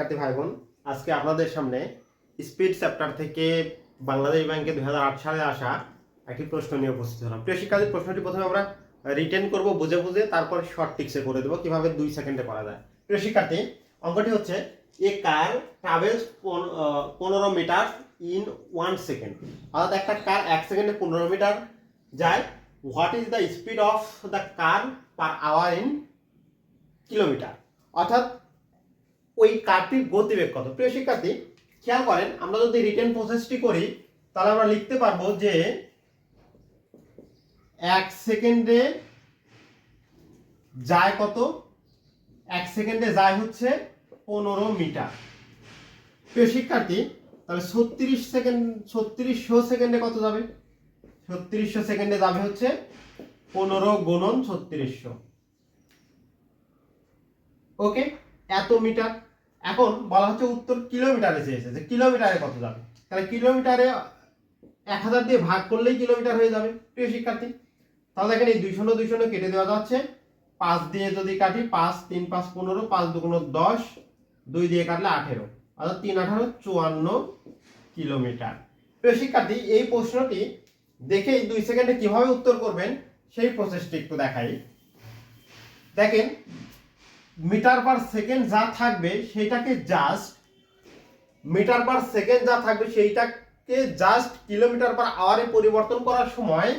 শিক্ষার্থী ভাই বোন আজকে আপনাদের সামনে স্পিড চ্যাপ্টার থেকে বাংলাদেশ ব্যাংকে দু হাজার আট সালে আসা একটি প্রশ্ন নিয়ে উপস্থিত হলাম। প্রিয় শিক্ষার্থী, প্রশ্নটি প্রথমে আমরা রিটেন করব, বুঝে বুঝে তারপর শর্ট টিক্সে করে দেবো, কীভাবে দুই সেকেন্ডে করা যায়। প্রিয় শিক্ষার্থী, অঙ্কটি হচ্ছে এ কার ট্রাভেলস পনেরো মিটার ইন ওয়ান সেকেন্ড অর্থাৎ একটা কার এক সেকেন্ডে পনেরো মিটার যায়। What is the speed of the car per hour in kilometre অর্থাৎ ওই কারটির গতিবেগ কত? প্রিয় শিক্ষার্থী, খেয়াল করেন, আমরা যদি রিটেন প্রসেসটি করি, তাহলে আমরা লিখতে পারব যে এক সেকেন্ডে যায় কত? এক সেকেন্ডে যায় হচ্ছে পনেরো মিটার। প্রিয় শিক্ষার্থী, তাহলে ছত্রিশ সেকেন্ড, ছত্রিশশো সেকেন্ডে কত যাবে? ছত্রিশশো সেকেন্ডে যাবে হচ্ছে পনেরো গুণন ছত্রিশশো। ওকে? এত মিটার। এখন বলা হচ্ছে উত্তর কিলোমিটারে চেয়েছে, যে কিলোমিটারে কত যাবে? তাহলে কিলোমিটারে এক হাজার দিয়ে ভাগ করলেই কিলোমিটার হয়ে যাবে, প্রিয় শিক্ষার্থী। তাহলে এখানে দুই শূন্য দুই শূন্য কেটে দেওয়া যাচ্ছে। পাঁচ দিয়ে যদি কাটি, পাঁচ, তিন, পাঁচ, পনেরো, পাঁচ দুগুণ দশ, দুই দিয়ে কাটলে আঠেরো। অর্থাৎ তিন, আঠারো, চুয়ান্ন কিলোমিটার প্রিয় শিক্ষার্থী, এই প্রশ্নটি দেখেই দুই সেকেন্ডে কীভাবে উত্তর করবেন, সেই প্রসেসটি একটু দেখাই। দেখেন মিটার পার সেকেন্ড যা থাকবে সেইটাকে জাস্ট মিটার পার সেকেন্ড যা থাকবে সেইটাকে জাস্ট কিলোমিটার পার আওয়ারে পরিবর্তন করার সময়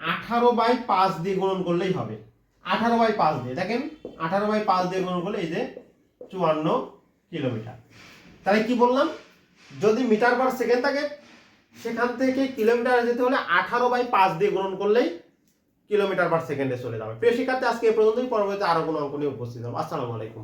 আঠারো বাই পাঁচ দিয়ে গুণন করলেই হবে। আঠারো বাই পাঁচ দিয়ে, দেখেন, আঠারো বাই পাঁচ দিয়ে গুণন করলে এই যে চুয়ান্ন কিলোমিটার। তাহলে কি বললাম? যদি মিটার পার সেকেন্ড থাকে, সেখান থেকে কিলোমিটার যেতে হলে আঠারো বাই পাঁচ দিয়ে গুণন করলেই কিলোমিটার পার সেকেন্ডে চলে যাবে। প্রিয় শিক্ষার্থী, আজকে এই পর্যন্তই। পরবর্তীতে আরও কোনো অঙ্ক নিয়ে উপস্থিত হব। আসসালামু আলাইকুম।